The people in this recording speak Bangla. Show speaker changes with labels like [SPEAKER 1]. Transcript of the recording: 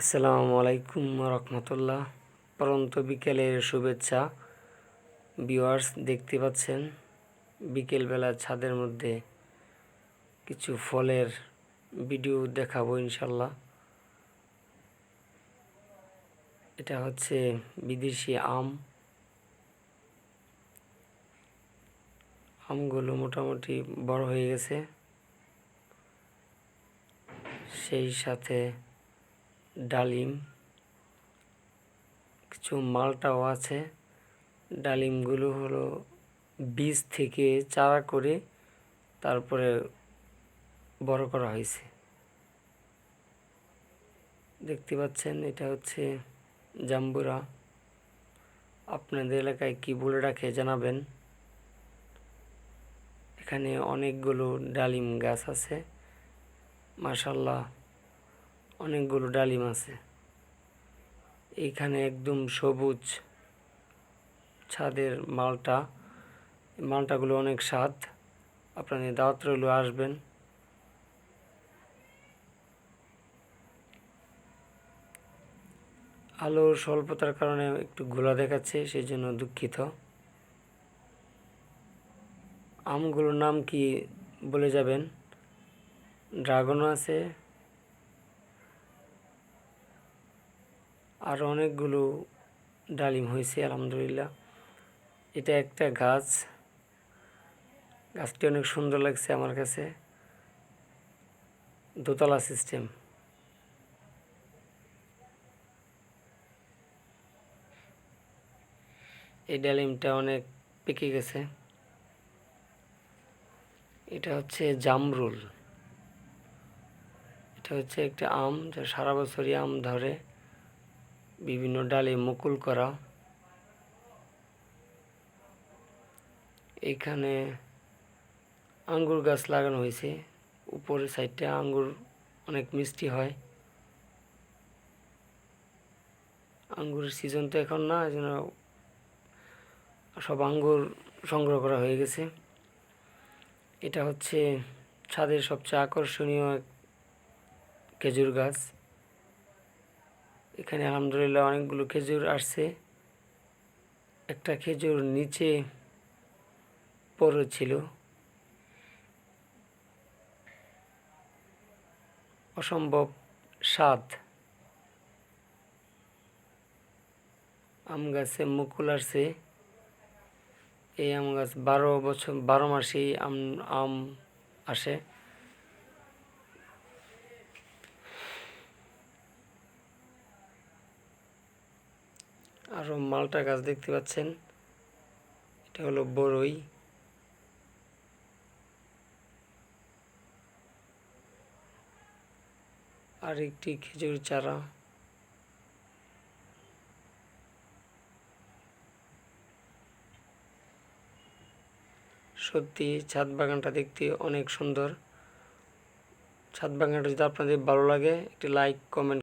[SPEAKER 1] আসসালামু আলাইকুম রহমতুল্লাহ। পরন্ত বিকেলের শুভেচ্ছা। ভিউয়ার্স, দেখতে পাচ্ছেন বিকেলবেলা ছাদের মধ্যে কিছু ফলের ভিডিও দেখাবো ইনশাল্লাহ। এটা হচ্ছে বিদেশি আম। আমগুলো মোটামুটি বড় হয়ে গেছে। সেই সাথে ডালিম, কিছু মালটাও আছে। ডালিমগুলো হলো বীজ থেকে চারা করে তারপরে বড় করা হয়েছে। দেখতে পাচ্ছেন, এটা হচ্ছে জাম্বুরা। আপনাদের এলাকায় কি বলে রাখে জানাবেন। এখানে অনেকগুলো ডালিম গাছ আছে। মাশাল্লাহ অনেকগুলো ডালিম আছে। এইখানে একদম সবুজ ছাদের মালটা। মালটাগুলো অনেক স্বাদ। আপনাদের দাওয়াত রইল, আসবেন। আলোর স্বল্পতার কারণে একটু ঘোলা দেখাচ্ছে সেই জন্য দুঃখিত। আমগুলোর নাম কি বলে যাবেন? ড্রাগনও আছে। আর অনেকগুলো ডালিম হয়েছে, আলহামদুলিল্লাহ। এটা একটা গাছ। গাছটি অনেক সুন্দর লাগছে আমার কাছে। দোতলা সিস্টেম। এই ডালিমটা অনেক পেকে গেছে। এটা হচ্ছে জামরুল। এটা হচ্ছে একটা আম, যা সারা বছরই আম ধরে। বিভিন্ন ডালে মুকুল করা। এখানে আঙ্গুর গাছ লাগানো হয়েছে। উপরের সাইডটা আঙ্গুর অনেক মিষ্টি হয়। আঙ্গুরের সিজন তো এখন না যেন সব আঙ্গুর সংগ্রহ করা হয়ে গেছে। এটা হচ্ছে ছাদের সবচেয়ে আকর্ষণীয় খেজুর গাছ। এখানে আলহামদুলিল্লাহ অনেকগুলো খেজুর আসছে। একটা খেজুর নিচে পড়েছিল অসম্ভব স্বাদ। আম গাছে মুকুল আসছে। এই আম গাছ বারো বছর, বারো মাসেই আম আম আসে। আরও মালটা গাছ দেখতে পাচ্ছেন। এটা হলো বড়ই আর একটি খেজুর চারা। সত্যি ছাদ বাগানটা দেখতে অনেক সুন্দর। ছাদ বাগানটা যদি আপনাদের ভালো লাগে, একটি লাইক কমেন্ট